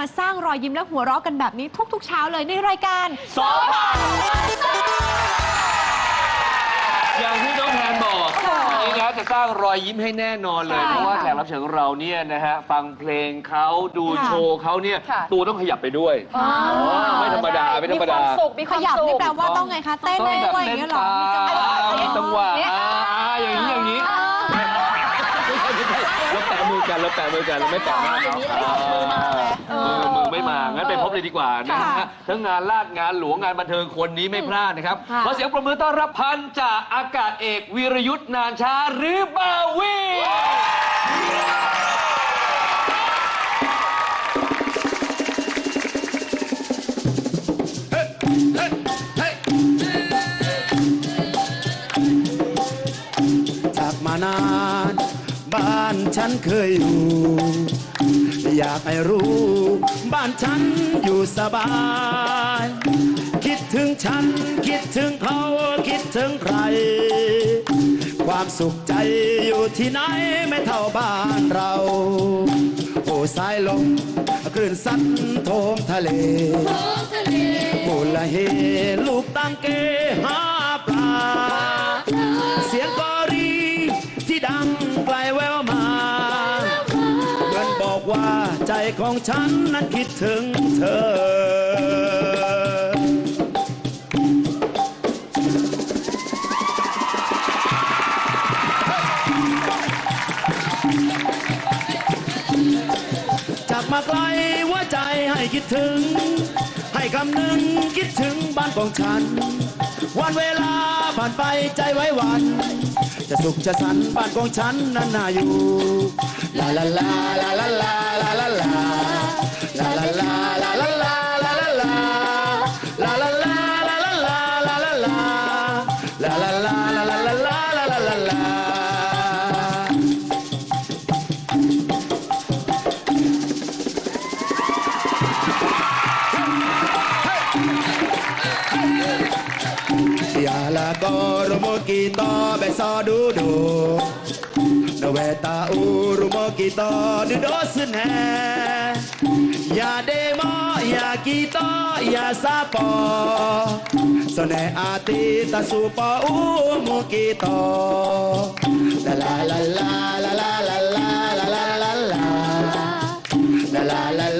มาสร้างรอยยิ้มและหัวเราะกันแบบนี้ทุก ๆ เช้าเลยในรายการสองพันอย่างที่น้องแพนบอกวันนี้นะจะสร้างรอยยิ้มให้แน่นอนเลย เพราะว่าแขกรับเชิญของเราเนี่ยนะฮะฟังเพลงเขาดูโชว์เขาเนี่ยตัวต้องขยับไปด้วยไม่ธรรมดาไม่ธรรมดาขยับนี่แปลว่าต้องไงคะเต้นได้วยอย่างเงี้ยหรอมีจังหวะอย่างนี้อย่างนี้แล้วแปะมือกันแล้วแปะมือกันแล้วไม่แปะหน้าเขา ไม่มา งั้นไปพบเลยดีกว่านะฮะ ทั้งงานลาดงานหลวงงานบันเทิงคนนี้ไม่พลาดนะครับ ขอเสียงปรบมือต้อนรับพันจ่าอากาศเอกวีรยุทธ์นานชาหรือบาวีจากมานาน บ้านฉันเคยอยู่ อยากให้รู้ บ้านฉันอยู่สบาย คิดถึงฉัน คิดถึงเขา คิดถึงใคร ความสุขใจอยู่ที่ไหนไม่เท่าบ้านเรา โอ้สายลมคลื่นสันโทมทะเลโทมทะเลมูลละเฮลูกตังเกหา ใจของฉันนั้นคิดถึงเธอ จากมาไกลว่าใจให้คิดถึง ให้คำหนึ่งคิดถึงบ้านของฉัน วันเวลาผ่านไปใจไว้วันจะสุขจะสันบ้านของฉันนั้นน่าอยู่ ลาลาลาลาลาลา Ya la rumo kita besa duduk Naweta rumo kita duduk sene Ya demo ya kita ya sapa Sone ati ta supa umu kita la la la la la la la la la La la la la la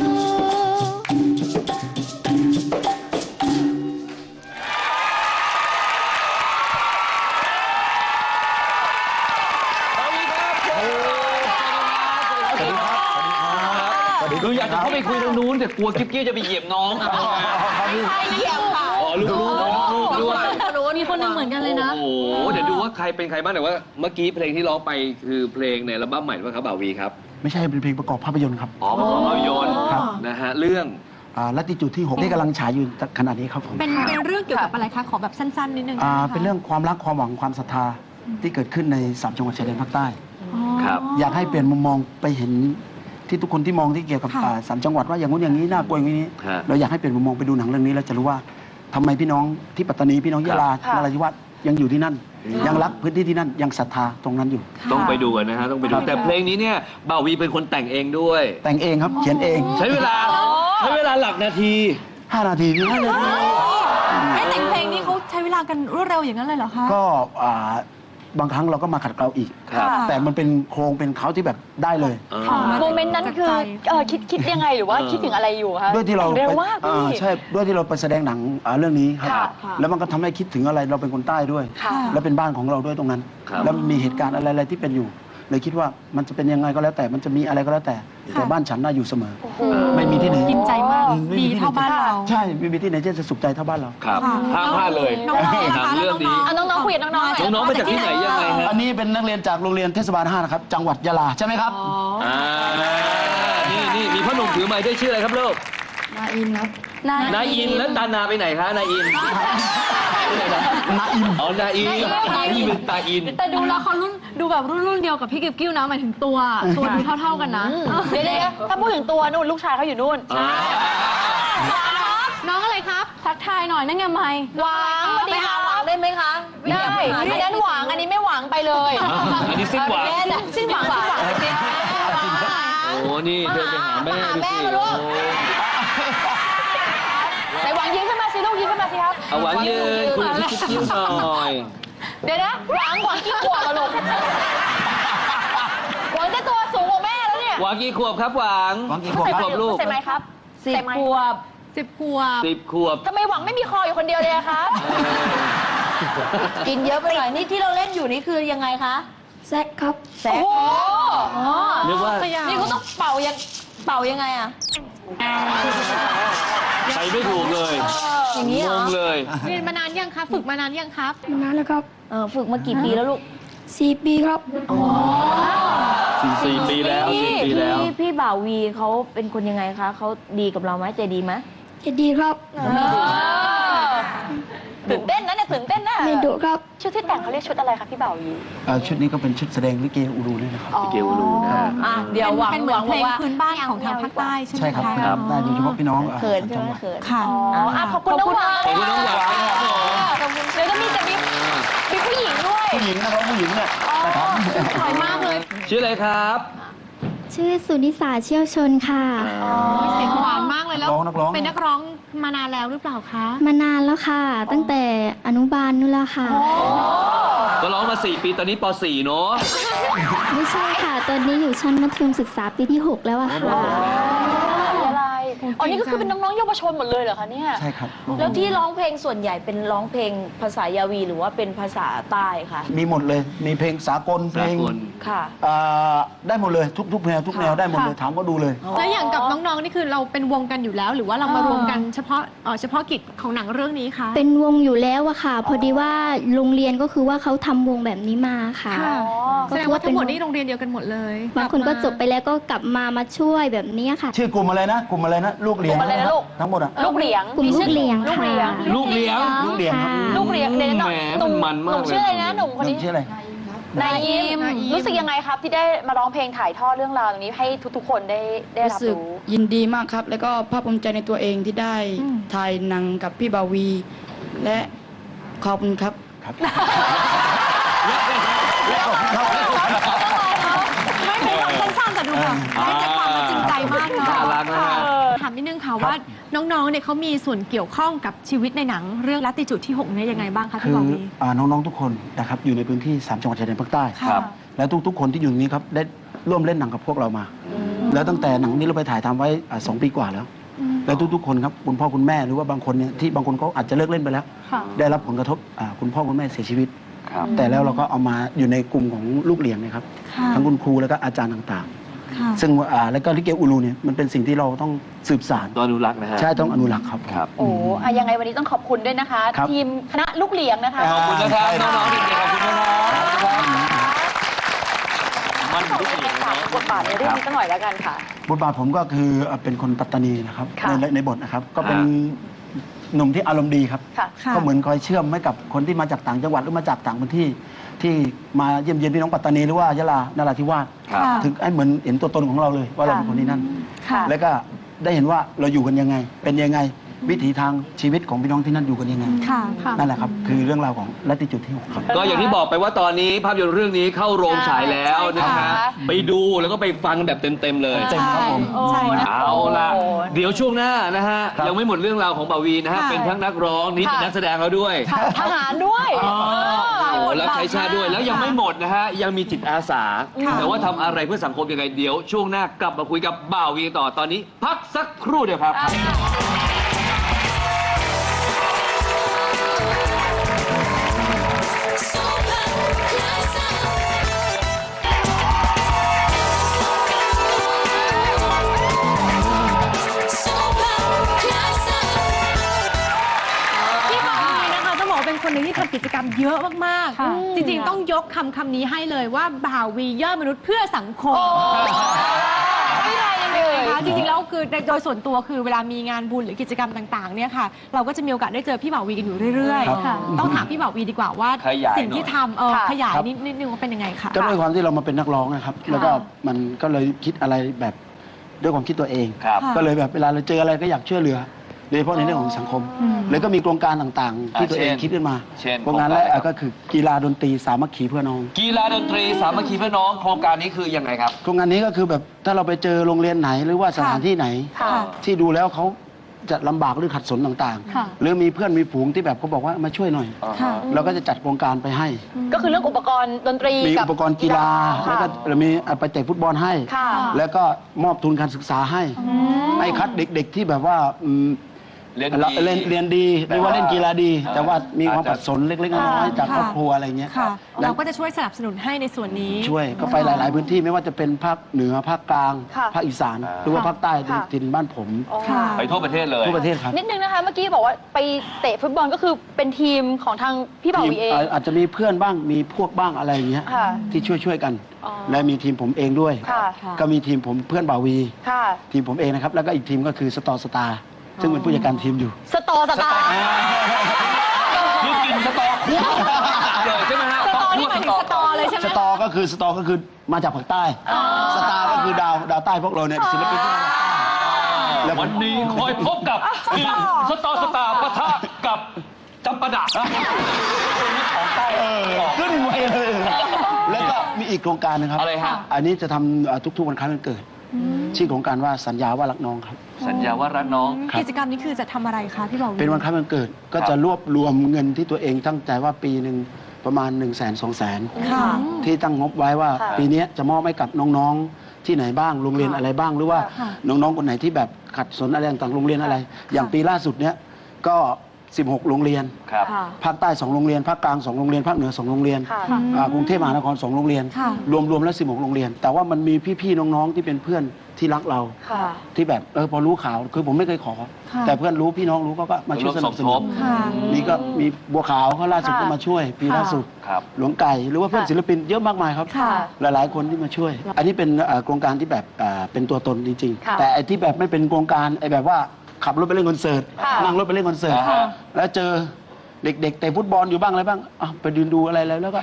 คืออยากจะเข้าไปคุยตรงนู้นแต่กลัวกิ๊บกี้จะไปเหยียบน้องครับเยี่ยมค่ะอ๋อลูกลูกลูกด้วยมีคนหนึงเหมือนกันเลยนะ โอ้โห เดี๋ยวดูว่าใครเป็นใครบ้างแต่ว่าเมื่อกี้เพลงที่ร้องไปคือเพลงในอัลบั้มใหม่ป่ะครับบ่าวีครับ ไม่ใช่เป็นเพลงประกอบภาพยนตร์ครับ อ๋อภาพยนตร์ครับนะฮะเรื่องอ่าลัติจูดที่6ที่กำลังฉายอยู่ขณะนี้ครับผมเป็นเป็นเรื่องเกี่ยวกับอะไรคะขอแบบสั้นๆนิดนึงอ่านะคะเป็นเรื่องความรักความหวังความศรัทธาที่เกิดขึ้นในสามจังหวัดชายแดนภาคใต้อ๋อครับอยากให้เปลี่ยนมุมมองไปเห็น ที่ทุกคนที่มองที่เกี่ยวกับค่ะอ่าสามจังหวัดว่าอย่างงู้นอย่างนี้น่ากลัวอย่างนี้ ฮะเราอยากให้เปลี่ยนมุมมองไปดูหนังเรื่องนี้แล้วจะรู้ว่าทำไมพี่น้องที่ปัตตานีพี่น้องยะลาค่ะ นราธิวาสยังอยู่ที่นั่นยังรักพื้นที่ที่นั่นยังศรัทธาตรงนั้นอยู่ต้องไปดูกันนะฮะ ต้องไปดูค่ะแต่เพลงนี้เนี่ยบ่าวีเป็นคนแต่งเองด้วย แต่งเองครับเขียนเองใช้เวลาใช้เวลาหลักนาที5นาทีพี่ห้านาทีไอ้แต่งเพลงนี้เขาใช้เวลากันรวดเร็วอย่างนั้นเลยเหรอคะ ก็อ่า บางครั้งเราก็มาขัดเกลาอีก ครับค่ะแต่มันเป็นโครงเป็นเขาที่แบบได้เลยเออค่ะโมเมนต์นั้นคือเออคิดคิดยังไงหรือว่าเออ คิดถึงอะไรอยู่คะด้วยที่เราเร็วไปมากอ่าพี่ ใช่ด้วยที่เราไปแสดงหนังอ่าเรื่องนี้ครับ ค่ะ แล้วมันก็ทำให้คิดถึงอะไรเราเป็นคนใต้ด้วย ค่ะ แล้วเป็นบ้านของเราด้วยตรงนั้น ครับ แล้วมีเหตุการณ์อะไรๆที่เป็นอยู่ เลยคิดว่ามันจะเป็นยังไงก็แล้วแต่มันจะมีอะไรก็แล้วแต่ แต่บ้านฉันน่าอยู่เสมอ ไม่มีที่ไหนกินใจมากอืมไม่มีดีที่ไหนเท่าบ้านเรา ใช่ไม่มีที่ไหนที่จะสุขใจเท่าบ้านเรา ครับค่ะห้ามพลาดเลยน้องๆหนะคะนังเรื่องนี้ เอาน้องๆคุยกับน้องๆหน่อยน้องๆมาจากที่ไหนยังไงฮะอันนี้เป็นนักเรียนจากโรงเรียนเทศบาล5นะครับจังหวัดยะลาใช่ไหมครับ อ่านี่นี่มีพ่อหนุ่มถือไม้ด้วยชื่ออะไรครับลูก นาอินครับ นายอินแล้วตานาไปไหนคะนายอิน นาอิมอ๋อนายอินนี่เป็นตาอิน แต่ดูแล้วเขารุ่นดูแบบรุ่นรุ่นเดียวกับพี่กิบกิ้วนะหมายถึงตัว ตัวดูเท่า ๆกันนะ เดี๋ยวๆๆถ้าพูดถึงตัวนู่นลูกชายเขาอยู่นู่นน้องอะไรครับ ทักทายหน่อยนั่นไงไม่หวังสวัสดีค่ะหวังได้ไหมคะ ได้อันนั้นหวังอันนี้ไม่หวังไปเลยอันนี้สิ้นหวังแม่น่ะสิ้นหวังสิ้นหวังโอ้นี่เดินไปหาแม่ดูแม่สิมาลูกโอ้ ไหนหวังยิ้มขึ้นมาสิลูกยิ้มขึ้นมาสิครับเอาหวังยืนคุยกับพี่คิ้วหน่อยเดี๋ยวนะหวังหวังกี่ขวบอะลูกหวังจะตัวสูงกว่าแม่แล้วเนี่ยหวังกี่ขวบครับหวังหวังกี่ขวบใส่ครับไมค์ลูกใส่ไหมค์ครับสิบใส่ไมค์ขวบสิบขวบสิบขวบทำไมหวังไม่มีคออยู่คนเดียวเลยอะครับ กินเยอะไปหน่อยนี่ที่เราเล่นอยู่นี่คือยังไงคะแซกครับแซกโอ้โหเรียกว่านี่เขาต้องเป่ายังเป่ายังไงอะ ไปไม่ถูกเลยอย่างนี้เหรองงเลยเรียนมานานยังคะฝึกมานานยังครับนานแล้วครับเออฝึกมากี่ปีแล้วลูกสี่ปีครับ สี่ปีแล้วสี่ปีแล้ว พี่พี่บ่าววีเขาเป็นคนยังไงคะเขาดีกับเราไหมใจดีไหม จะดีครับ ตื่นเต้นนะเนี่ยตื่นเต้นนะไม่ดุครับ ชุดที่แต่งเขาเรียกชุดอะไรคะพี่บ่าวยีเอ่อชุดนี้ก็เป็นชุดแสดงลิเกอูรูด้วยนะครับพี่เกลรูนะฮะ อะเดี๋ยวหวังเป็นเหมืหอวันงเพลงว่าพื้นบ้านของทางภาคใต้ใช่ไหมใช่ครับคะครับ ได้โดยเฉพาะพี่น้องอ่าเขินใช่จัไหงมหวัดเขินค่ะอ๋ออะขอบคุณน้องหวานขอบคุณน้องหวานครับผมเดี๋ยวจะมีแต่มีมีผู้หญิงด้วยผู้หญิงนักร้องผู้หญิงเนี่ยนะครับสวยมากเลยชื่ออะไรครับชื่อสุนิสาเชี่ยวชนค่ะ เสียงหวานมากเลยแล้ว ร้องนักร้องเป็นนักร้อง มานานแล้วหรือเปล่าคะ มานานแล้วค่ะ ตั้งแต่อนุบาลนู่นแล้วค่ะ ก็ร้องมา 4 ปีตอนนี้ป .4 เนาะไม่ใช่ค่ะ ตอนนี้อยู่ชั้นมัธยมศึกษาปีที่ 6 แล้วอะค่ะ อะไรอ๋อนี่ก็คือเป็นน้องๆเยาวชนหมดเลยเหรอคะเนี่ยใช่ครับ แล้วที่ร้องเพลงส่วนใหญ่เป็นร้องเพลงภาษายาวีหรือว่าเป็นภาษาใต้คะมีหมดเลย มีเพลงสากลเพลสางกล ค่ะอ่าได้หมดเลยทุกทุกแนวทุกแนวได้หมดเลยถามก็ดูเลย แล้วอย่างกับน้องๆนี่คือเราเป็นวงกันอยู่แล้ว หรือว่าเรามารวมกันเฉพาะเอ่อเฉพาะกิจของหนังเรื่องนี้คะเป็นวงอยู่แล้วอะค่ะ พอดีว่าโรงเรียนก็คือว่าเขาทำวงแบบนี้มาค่ะ ค่ะอ๋อ แสดงว่าทั้งหมดนี่โรงเรียนเดียวกันหมดเลยบางคนก็จบไปแล้วก็กลับมามาช่วยแบบนี้ค่ะ ชื่อกลุ่มอะไรนะ กลุ่มอะไรนะลูกเหลียงกลุ่มอะไรนะลูก ทั้งหมดอะ ลูกเหลียงกลุ่มลูกเลี้ยงลูกค่ะเลี้ยง ลูกเลี้ยง ลูกเหลียงครับลูกเหลียงเดี๋ยวนะแหมหนุ่มมันมันมากหนุ่มชื่ออะไรนะหนุ่มคนหนุ่นี้มชื่ออะไรนายยิมนายยิม รู้สึกยังไงครับที่ได้มาร้องเพลงถ่ายทอดเรื่องราวตรงนี้ให้ทุกๆ คนได้ได้รับรู้สึกรู้ ยินดีมากครับ แล้วก็ภาคภูมิใจในตัวเองที่ได้ถ่ายหนังกับพี่บาวี และขอบคุณครับไม่ ว่าน้องๆเนี่ยเขามีส่วนเกี่ยวข้องกับชีวิตในหนังเรื่องลัตติจุดที่6เนี่ยยังไงบ้างคะคืพี่อบอวีอ่าน้องๆทุกคนนะครับอยู่ในพื้นที่ 3 จังหวัดชายแดนภาคใต้ครับ แล้วทุกๆคนที่อยู่ตรงนี้ครับได้ร่วมเล่นหนังกับพวกเรามา แล้วตั้งแต่หนังนี้เราไปถ่ายทำไว้อ่าสองปีกว่าแล้วแล้วทุกๆคนครับคุณพ่อคุณแม่หรือว่าบางคนเนี่ยที่บางคนเขาอาจจะเลิกเล่นไปแล้ว ค่ะ ได้รับผลกระทบอ่าคุณพ่อคุณแม่เสียชีวิต ครับ แต่แล้วเราก็เอามาอยู่ในกลุ่มของลูกเลี้ยงนะครับ ค่ะ ทั้งคุณครูแล้วก็อาจารย์ต่าง ค่ะๆซึ่งอ่าแล้วก็ลิเกอูรูเนี่ยมันเป็นสิ่งที่เราต้องสืบสานตัวอนุรักษ์นะฮะใช่ต้องอนุรักษ์ครับ ครับ โอ้อะยังไงวันนี้ต้องขอบคุณด้วยนะคะ ครับ ทีมคณะลูกเหลียงนะคะอ่าขอบคุณนะครับน้องๆเด็กๆขอบคุณนะครับมันขอบทุกคุณอย่างค่ะนะ บทบาทในเรื่องนี้สักหน่อยแล้วกันค่ะ บทบาทผมก็คือเอ่อเป็นคนปัตตานีนะครับค่ะ ในในบทนะครับ ก็เป็น หนุ่มที่อารมณ์ดีครับค่ะ ค่ะ ก็เหมือนคอยเชื่อมให้กับคนที่มาจากต่างจังหวัดหรือมาจากต่างพื้นที่ ที่มาเยี่ยมเยียนพี่น้องปัตตานีหรือว่ายะลานราธิวาสครับถึงให้เหมือนเห็นตัวตนของเราเลยว่าเราเป็นคนที่นั่น ค่ะ แล้วก็ได้เห็นว่าเราอยู่กันยังไง เป็นยังไง วิถีทางชีวิตของพี่น้องที่นั่นอยู่กันยังไงค่ะค่ะ นั่นแหละครับ คือเรื่องราวของลัทธิจุดที่หกครับ ก็อย่างที่บอกไปว่าตอนนี้ภาพยนตร์เรื่องนี้เข้าโรงฉายแล้วนะใช่ฮะค่ะ ไปดูแล้วก็ไปฟังแบบเต็มๆเลย เต็มครับผม ใช่นะเอาละโอ้เดี๋ยวช่วงหน้านะฮะ ครับ ยังไม่หมดเรื่องราวของบาวีนะฮะ ค่ะเป็นทั้งนักร้องนี่เป็นค่ะ นักแสดงแล้วด้วยทหารด้วยโอ้โหรับใช้ชาติด้วยแล้วยังไม่หมดนะฮะ ยังมีจิตอาสา ค่ะ แต่ว่าทำอะไรเพื่อสังคมยังไงเดี๋ยว ช่วงหน้ากลับมาคุยกับบ่าววีต่อตอนนี้ พักสักครู่เดียวครับ Super Plaza. คนหนึ่งที่ทำกิจกรรมเยอะมากค่ะ ๆ จริง ๆ ต้องยกคำคำนี้ให้เลยว่าบ่าวียอดมนุษย์เพื่อสังคมพี่ไทยยังไงนะคะจริงๆแล้วคือโดยส่วนตัวคือเวลามีงานบุญหรือกิจกรรมต่างๆเนี่ยค่ะ เราก็จะมีโอกาสได้เจอพี่บ่าววีกันอยู่เรื่อยครับๆ ต้องถามพี่บ่าววีดีกว่าว่า ขยายสิ่งที่ทำเออค่ะขยายครับนิดนิดนึงว่าเป็นยังไงค่ะก็ด้วยความที่เรามาเป็นนักร้องนะครับ แล้วก็มันก็เลยคิดอะไรแบบด้วยความคิดตัวเอง ครับ ค่ะ ก็เลยแบบเวลาเราเจออะไรก็อยากช่วยเหลือ โดยเฉพาะในเรื่องของสังคมเลยก็มีโครงการต่างๆ ที่ตัวเองอ่าเช่นคิดขึ้นมาเช่นโครงการแรกก็คือกีฬาดนตรีสามัคคีเพื่อน้อง กีฬาดนตรีสามัคคีเพื่อน้อง โครงการนี้คือยังไงครับ โครงการนี้ก็คือแบบถ้าเราไปเจอโรงเรียนไหนหรือว่าสถานที่ไหนค่ะที่ดูแล้วเขาจะลำบากหรือขัดสนต่างค่ะๆหรือมีเพื่อนมีฝูงที่แบบเขาบอกว่ามาช่วยหน่อยค่ะเราก็จะจัดโครงการไปให้ ก็คือเรื่องอุปกรณ์ดนตรีมีกับอุปกรณ์กีฬา แล้วก็มีไปเตะฟุตบอลให้ค่ะแล้วก็มอบทุนการศึกษาให้ให้คัดเด็กๆที่แบบว่าอืม เรียนเราดี เล่นเรียนดีหรือว่าเล่นกีฬาดี อ่าแต่ว่ามีความอาจจะขัดสนเล็กๆน้อยๆจากครอบครัวอะไรเงี้ยค่ะแล้เราวก็จะช่วยสนับสนุนให้ในส่วนนี้ช่วยก็ไปหลาย ๆ พื้นที่ไม่ว่าจะเป็นภาคเหนือภาคกลาง ค่ะภาคอีสานอ่าหรือว่าภาคใต้ค่ะ ถิ่นบ้านผมค่ะ ไปทั่วประเทศเลย ทั่วประเทศครับนิดนึงนะคะ เมื่อกี้บอกว่าไปเตะฟุตบอลก็คือเป็นทีมของทางพี่บ่าวทีมวีเองอ่าอาจจะมีเพื่อนบ้างมีพวกบ้างอะไรอย่างเงี้ยค่ะที่ช่วยช่วยๆกัน อ๋อและมีทีมผมเองด้วย ค่ะ ก็มีทีมผมเพื่อนบ่าวี ค่ะ ทีมผมเองนะครับ แล้วก็อีกทีมก็คือสตอร์สตาร์ ซึ่งเป็นผู้จัดการทีมอยู่ สตอสตาร์คือกินสตอคั่วเลยใช่ไหมฮะสตอนี่หมายถึงสตอเลยใช่ไหมสตอก็คือสตอก็คือมาจากภาคใต้ สตาร์ก็คือดาวดาวใต้พวกเราเนี่ยศิลปินพวกเราแล้วผมวันนี้คอยพบกับสื่อสตอสตาร์ปะทะกับจำปาดะของใต้ขึ้นไวเลย แล้วก็มีอีกโครงการหนึงครับ อะไรฮะ อันนี้จะทำเอ่อทุกๆวันคล้ายวันเกิด ชื่อโครงการว่าสัญญาว่ารักน้องครับ สัญญาว่ารักน้อง ครับ กิจกรรมนี้คือจะทำอะไรคะพี่บ่าววีเป็นวันคล้ายวันเกิดก็จะรวบรวมเงินที่ตัวเองตั้งใจว่าปีหนึ่งประมาณ1นึ่งแสนสองแสนค่ะ ที่ตั้งงบไว้ว่าค่ะ ปีเนี้ยจะมอบให้กับน้องๆที่ไหนบ้างโรงเรียนอะไรบ้าง หรือว่าค่ะน้องๆคนไหนที่แบบขัดสนอะไรต่างๆโรงเรียนอะไร อย่างปีล่าสุดเนี้ยก็ 16 โรงเรียน ครับ ค่ะ ภาคใต้ 2 โรงเรียน ภาคกลาง 2 โรงเรียน ภาคเหนือ 2 โรงเรียนค่ะอ่ากรุงเทพมหานคร 2 โรงเรียน ค่ะ รวมๆแล้ว 16 โรงเรียน แต่ว่ามันมีพี่ๆ น้องๆ ที่เป็นเพื่อนที่รักเรา ค่ะ ที่แบบเออพอรู้ข่าว คือผมไม่เคยขอ ค่ะ แต่เพื่อนรู้พี่น้องรู้ก็ก็มาช่วยสนับสนุร่วมนสมทบค่ะ นี่ก็มีบัวขาวเขาล่าสุดค่ะก็มาช่วย ปีค่ะล่าสุด ครับ หลวงไก่ หรือว่าเพื่อนศิลปินเยอะมากมายครับ ค่ะ หลายๆ คนที่มาช่วย อันนี้เป็นเอ่อโครงการที่แบบเอ่อเป็นตัวตนจริง ค่ะ ๆ แต่ไอ้ที่แบบไม่เป็นโครงการไอ้แบบว่า ขับรถไปเล่นคอนเสิร์ตค่ะนั่งรถไปเล่นคอนเสิร์ตอ่าฮะ แล้วเจอเด็กๆเตะฟุตบอลอยู่บ้างอะไรบ้างอะไปดูดูอะไรแล้วแล้วก็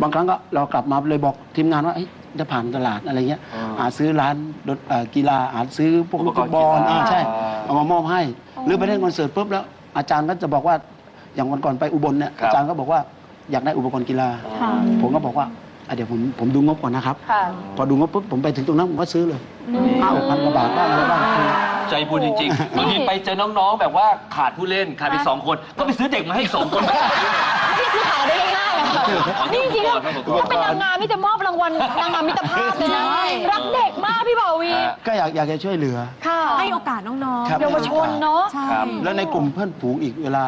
บางครั้งก็เรากลับมาเลยบอกทีมงานว่าเอ้ยจะผ่านตลาดอะไรเงี้ยอ่าหาซื้อร้านรถเอ่อกีฬาหาซื้อพวกลูกฟุตบอลอุปกรณ์กีฬาอ่าใช่อ่าเอามามอบให้ หรือไปเล่นคอนเสิร์ตปุ๊บแล้ว อาจารย์ก็จะบอกว่าอย่างวันก่อนไปอุบลเนี่ยครับ อาจารย์ก็บอกว่าอยากได้อุปกรณ์กีฬาผมก็บอกว่าอะเดี๋ยวผมผมดูงบก่อนนะครับ ค่ะ พอดูงบปุ๊บผมไปถึงตรงนั้นผมก็ซื้อเลยห้าหกพันกว่าบาทบ้างอะไรบ้างคือ ใจบุญจริงๆบางทีไปเจอน้องๆ แบบว่าขาดผู้เล่นขาดไปสองคน ก็ไปซื้อเด็กมาให้อีกสองคนที่ซื้อหาได้ง่ายๆอะค่ะนี่จริงๆขอถ้าโทษขอโทษถ้าเป็นนางงามนี่จะมอบรางวัลนางงามมิตรภาพเลยนะใช่รักเด็กมากพี่บ่าววีฮะก็อยากอยากจะช่วยเหลือ ค่ะให้โอกาสน้องครับเยาวชนเนาะๆใช่ครับแล้วในกลุ่มเพื่อนฝูงอีกเวลา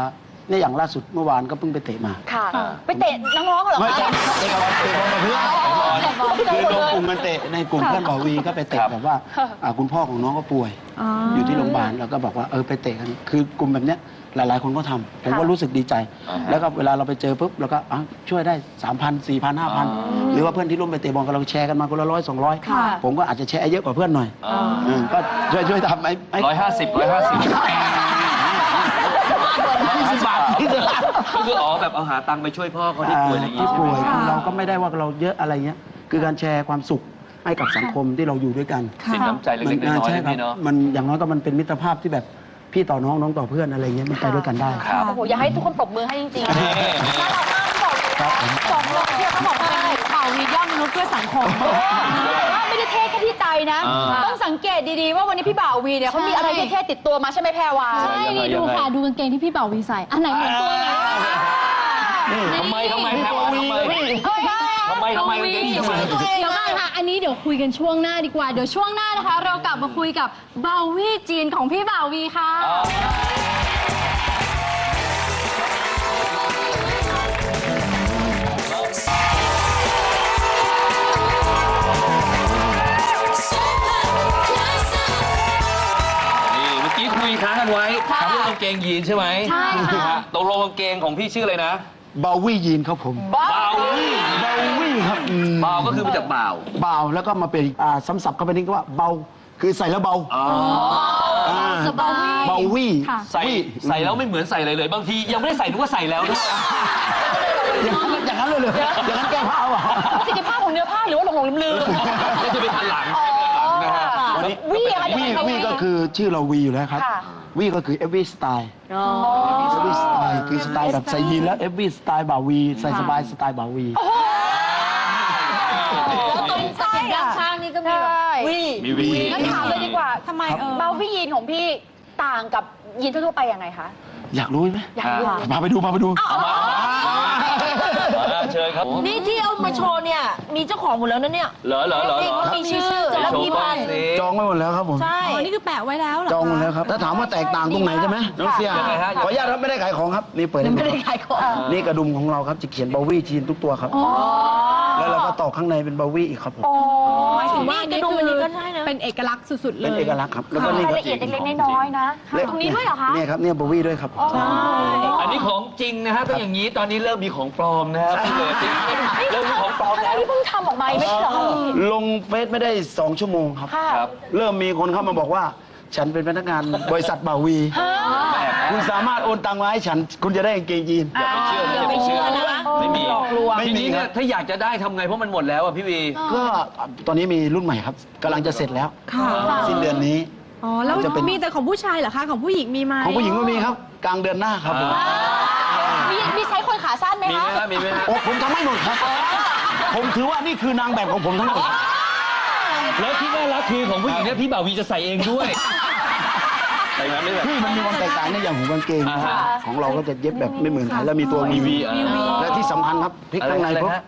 เนี่ยอย่างล่าสุดเมื่อวานก็เพิ่งไปเตะมาค่ะ ไปเตะน้องๆเหรอไม่คะใช่เตะกับเตะบอลกับเพื่อนคือรวมกลุ่มกันเตะในกลุ่มเพื่อนบ่าวีก็ไปเตะครับแบบว่าอ่า คุณพ่อของน้องก็ป่วยอ๋ออยู่ที่โรงพยาบาลแล้วก็บอกว่าเออไปเตะกันคือกลุ่มแบบเนี้ยหลาย ๆ คนก็ทำผมก็รู้สึกดีใจ อ่าฮะแล้วก็เวลาเราไปเจอปุ๊บเราก็อะช่วยได้ 3 0 0 0 4 0 0 0 5 0 0หรือว่าเพื่อนที่ร่วมไปเตะบอลกับเราแชร์กันมาคนละร้อยสองร้อยค่ะ ผมก็อาจจะแชร์เยอะกว่าเพื่อนหน่อยอ่าเออก็ช่วยช่วยทำไอ้ไอ้ร้อยห้าสิบร้อยห้าสิบ ยี่สิบบาทที่จะก็คืออ๋อแบบเอาหาตังค์ไปช่วยพ่อเขาที่ป่วยอะไรอย่างงี้ที่ใช่ไหมป่วยค่ะคือเราก็ไม่ได้ว่าเราเยอะอะไรเงี้ย คือการแชร์ความสุขให้กับสังคมที่เราอยู่ด้วยกันค่ะสิ่งน้ำใจเล็กๆน้อยๆใช่นะครับพี่เนาะ มันอย่างน้อยก็มันเป็นมิตรภาพที่แบบพี่ต่อน้องน้องต่อเพื่อนอะไรเงี้ยมันไปด้วยกันได้ ครับ โอ้โหอยากให้ทุกคนปรบมือให้จริงๆนี่น่ารักมากพี่บ่าววีครับผมสองรอบที่เขาบอกว่าบ่าววียอดมนุษย์เพื่อสังคมแต่ว่าไม่ได้ เท่แค่ที่ใจนะ อ่า ต้องสังเกตดีๆ ว่าวันนี้พี่บ่าววีเนี่ยเขามีอะไรเท่ๆติดตัวมาใช่ไหมแพรวา ใช่นี่ดูค่ะ ดูกางเกงที่พี่เป่าวีใส่ อันไหนเหมือนตัวไหนทำไมทำไมแพรวาทำไมเฮ้ยทำไมทำไมกางเกงทำไม เดี๋ยวก่อนค่ะ อันนี้เดี๋ยวคุยกันช่วงหน้าดีกว่า เดี๋ยวช่วงหน้านะคะ เรากลับมาคุยกับเบาวีจีนของพี่บ่าววีค่ะนี่เมื่อกี้ คุยค้างกันไว้ถามเรื่องางเกงยีนใช่ไหมใช่ค่ะนฮตกลงกางเกงของพี่ชื่ออะไรนะบาวี่ยีนครับผมบาวนี่บาวี่ครับอืมบาวก็คือมาจากบ่าวเบาแล้วก็มาเป็นอ่าซ้ำศัพท์เข้าไปนี่ก็ว่าเบาคือใส่แล้วเบาอ๋ออ่าสบาวี่เบาวี่ค่ะ ใส่ใส่แล้วไม่เหมือนใส่อะไรเลย บางทียังไม่ได้ใส่นึกว่าใส่แล้วด้วยอย่างนั้นอย่างนั้นเลยเลยอย่างนั้นแก้ผ้าเปล่าประสิทธิภาพของเนื้อผ้าหรือว่าหลงหลงลืมลืมแล้วจะเป็นทันหลังนะ ฮะวันนี้วี่อะคะวี่ยังไงวี่ก็คือชื่อเราวีอยู่แล้วครับ ค่ะ วี่ก็คือ every style every style คือสไตล์แบบใส่ยีนแล้ว every style บ่าวีใส่สบายสไตล์บ่าวีใช่ด้านข้างนี่ก็มีแบบวี่มีวี งั้นถามเลยดีกว่าทำไมเออ เบาวี่ยีนของพี่ ต่างกับยีนทั่วๆไปยังไงคะ อยากรู้ไหมอยากรู้พาไปดูพาไปดู มาเชิญครับนี่ที่เอามาโชว์เนี่ย มีเจ้าของหมดแล้วนะเนี่ยเหรอเหรอเหรอนี่เหรอเขามีชื่อและมีพันธุ์จองไว้หมดแล้วครับผม ใช่อ๋อนี่คือแปะไว้แล้วเหรอจองหมดคะแล้วครับ ถ้าถามว่าแตกต่างตรงไหนใช่ไหมน้องเสียยังไงฮะขออนุญาตครับไม่ได้ขายของครับ นี่เปิดไม่ได้ขายของ นี่กระดุมของเราครับจะเขียนบาวี่จีนทุกตัวครับ แล้วเราก็ต่อข้างในเป็นบาวี่อีกครับผมหมายถึงว่านี่กระดุมอันนี้ก็ใช่นะเป็นเอกลักษณ์สุดๆเลย เป็นเอกลักษณ์ครับ แล้วก็รายนี่ละเอียดเล็กๆน้อยๆนะ ตรงนี้ด้วยเหรอคะ เนี่ยครับเนี่ยบาวี่ด้วยครับอันนี้ของจริงนะฮะต้องอย่างนี้ตอนนี้เริ่มมีของปลอมนะครับเริ่มเริ่มมีของปลอมอันแล้วนี้เพิ่งทำออกมาไม่ใช่เหรอคะพี่ ลงเฟซไม่ได้ 2 ชั่วโมงครับ ค่ะครับเริ่มมีคนเข้ามาบอกว่า ฉันเป็นพนักงานบริษัทบาวี คุณสามารถโอนตังมาให้ฉัน คุณจะได้กางเกงยีน อย่าไปเชื่ออย่าไปเชื่อนะไม่มีหลอกลวงไม่ทีมีนี้คเนี่รัยบ ถ้าอยากจะได้ทำไงเพราะมันหมดแล้วอะพี่วีก็ตอนนี้มีรุ่นใหม่ครับกำลังจะเสร็จแล้ว ค่ะสิ้นเดือนนี้ อ๋อแล้วจะเป็น มีแต่ของผู้ชายเหรอคะของผู้หญิงมีไหมของผู้หญิงก็มีครับ กลางเดือนหน้าครับผมมีมีใช้คนขาสั้นไหมมีไหคะมฮะมีไหมฮะโอ้ผมทำให้หมดครับ ผมถือว่านี่คือนางแบบของผมทั้งหมด แล้วที่น่ารักคือของผู้หญิงเนี่ยพี่บ่าววีจะใส่เองด้วยใส่ไหมไม่ใส่พี่มันมีความแตกต่างในอย่างหูกางเกงอ่าฮะของเราก็จะเย็บแบบไม่เหมือนใครแล้วมีตัวมีวีวีอ่า และที่สำคัญครับพลิกข้างในอะไรเพราะฮะ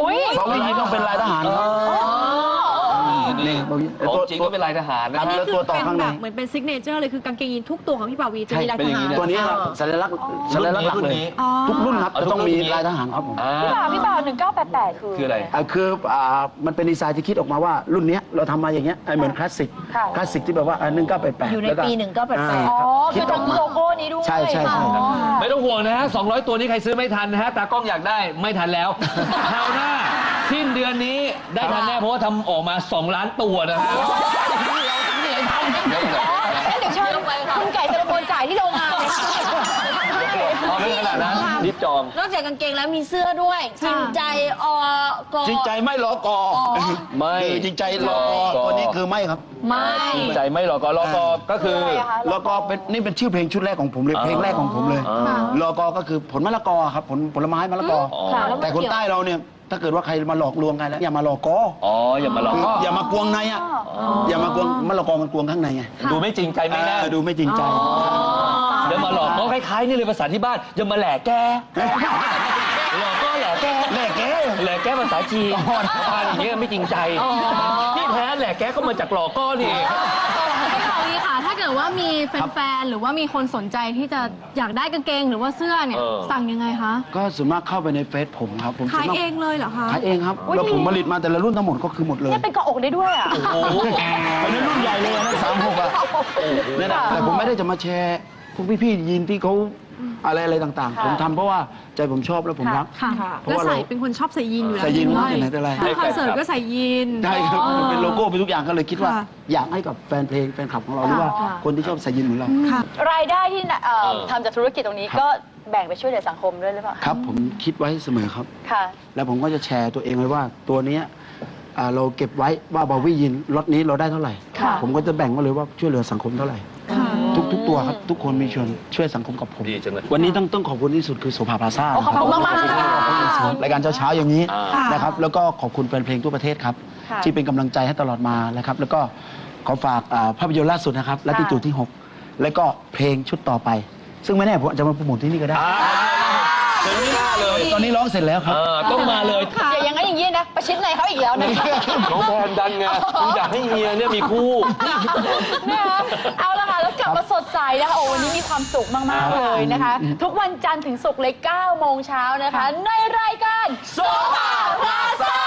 อุ้ยบาวีต้องเป็นลายทหารครับนี่บาวีของจริงก็เป็นลายทหารครันะบฮะแล้วตัวต่อเป็นข้างแบในบเหมือนเป็นซิกเนเจอร์เลยคือกางเกงยีนทุกตัวของพี่บ่าวีจะมีลายเป็นทอย่างหานี้รนะตัวนี้ครับสัญลักษณ์สัญลักษณ์หลักรุ่นเลยนี้อ๋อทุกรุ่นครับเอาจะต้องทุกรุ่มีนนี้ลายทหารครับผมอ่าพี่บ่าวพี่บ่าว1988คือคืออะไรอ่าคืออ่ามันเป็นดีไซน์ที่คิดออกมาว่ารุ่นเนี้ยเราทำมาอย่างเงี้ยไอ้เหมือนคลาสสิกค่ะคลาสสิกที่แบบว่าหนึ่งเก้าแปดแปดอยู่ในปี1988อ๋อคือทั้งโลโก้นี้ด้วยใช่ใช่ใช่ครับไม่ต้องห่วงนะฮะ200ตัวนี้ใครซื้อไม่ทันนะฮะตากล้องอยากได้ไม่ทันแล้วคราวหน้า สิ้นเดือนนี้ได้ทันแน่เพราะว่าทำออกมา 2 ล้านตัวนะฮะแล้วเดี๋ยวเชิญคุณไก่สรพลจ่ายที่โรงงานเลยค่ะเอาเรื่องขนาดนั้นรีบจอง นอกจากกางเกงแล้วมีเสื้อด้วย จริงใจอกอ จริงใจไม่รอกอไม่ คือจริงใจรอกอตัวนี้คือไม่ครับ ไม่ จริงใจไม่หรอกก็รอกอก็คือ รอกอเป็นนี่เป็นชื่อเพลงชุดแรกของผมเลยอ่าเพลงแรกของผมเลยอ่ารอกอก็คือผลมะละกอครับ ผลผลไม้มะละกออค่ะแต่คนใต้เราเนี่ย ถ้าเกิดว่าใครมาหลอกลวงใครแล้วอย่ามาหลอกกออ๋ออย่ามาหลอกคือก็อย่ามากวงในอะอย่ามากวงมะละกอมันกวงข้างในไงดูไม่จริงใจไม่แน่เออดูไม่จริงใจอย่ามาหลอกก็คล้ายๆนี่เลยภาษาที่บ้านอย่ามาแหลกแกหลอกก็แหลกแกแม่แกแหลกแกภาษาจีนประมาณอย่างเงี้ยไม่จริงใจที่แท้แหลกแกก็มาจากหลอกก็นี่ ดว่ามีแฟนๆ หรือว่ามีคนสนใจที่จะอยากได้กางเกงหรือว่าเสื้อเนี่ย เออ สั่งยังไงคะ ก็ส่วนมากเข้าไปในเฟซผมครับ ผมขายส่วนมกเองเลยเหรอคะขายเองครับแล้วผมผลิตมาแต่ละรุ่นทั้งหมดก็คือหมดเลยเนี่ยเป็นเกาะอกได้ด้วยอะ โอ้โหอันนี้รุ่นใหญ่เลยนะสามหกอะนั่นแหละแต่ผมไม่ได้จะมาแชร์พวกพี่ๆยีนที่เขา อะไรอะไรต่างๆผมทำเพราะว่าใจผมชอบแล้วผมรักค่ะ เพราะแล้วว่าใส่เราเป็นคนชอบใส่ยีนอยู่แล้วใส่ยีนด้วมาแต่ไหนแต่ไร ขึ้นคอนเสิร์ตก็ใส่ยีน ได้ครับมันเป็นโลโก้เป็นทุกอย่างก็เลยคิดว่า ค่ะอยากให้กับแฟนเพลงแฟนคลับของเราหรือว่าค่ะ คนที่ชอบใส่ยีนเหมือนเรา ค่ะ รายได้ที่เอ่อเออ ทำจากธุรกิจตรงนี้ครับ ก็แบ่งไปช่วยเหลือสังคมด้วยหรือเปล่าครับผมคิดไว้เสมอครับ ค่ะ แล้วผมก็จะแชร์ตัวเองไว้ว่าตัวเนี้ยอ่าเราเก็บไว้ว่าบาวี่ยินรถนี้เราได้เท่าไหร่ ค่ะ ผมก็จะแบ่งมาเลยว่าช่วยเหลือสังคมเท่าไหร่ค่ะ ทุกทุกตัวครับทุกคนมีชวนช่วยสังคมกับผม ดีจังเลย วันนี้ต้องต้องขอบคุณที่สุดคือโสภาพลาซ่าโอ้ขอบคุณมากๆขอบคุณที่สุดรายการเช้าๆอย่างนี้อ่านะครับแล้วก็ขอบคุณแฟนเพลงทั่วประเทศครับค่ะที่เป็นกำลังใจให้ตลอดมานะครับ แล้วก็ขอฝากอ่าภาพยนตร์ล่าสุดนะครับและที่จุดที่ 6 แล้วก็เพลงชุดต่อไป ซึ่งไม่แน่ผมอาจจะมาโปรโมทที่นี่ก็ได้ อ่าเดี๋ยวนี้มาเลยตอนนี้ร้องเสร็จแล้วครับ เออต้องมาเลยอย่าอย่างนั้นอย่างนี้นะ ประชิดในเขาอีกแล้วนะน้องแพนดันไงคุณอยากให้เฮียเนี่ยมีคู่นะคะเอาละค่ะแล้วกลับมาสดใสนะคะโอ้วันนี้มีความสุขมาก ๆ เลยนะคะ ทุกวันจันทร์ถึงศุกร์เลย9โมงเช้านะคะ ในรายการโซฟาพลาซ่า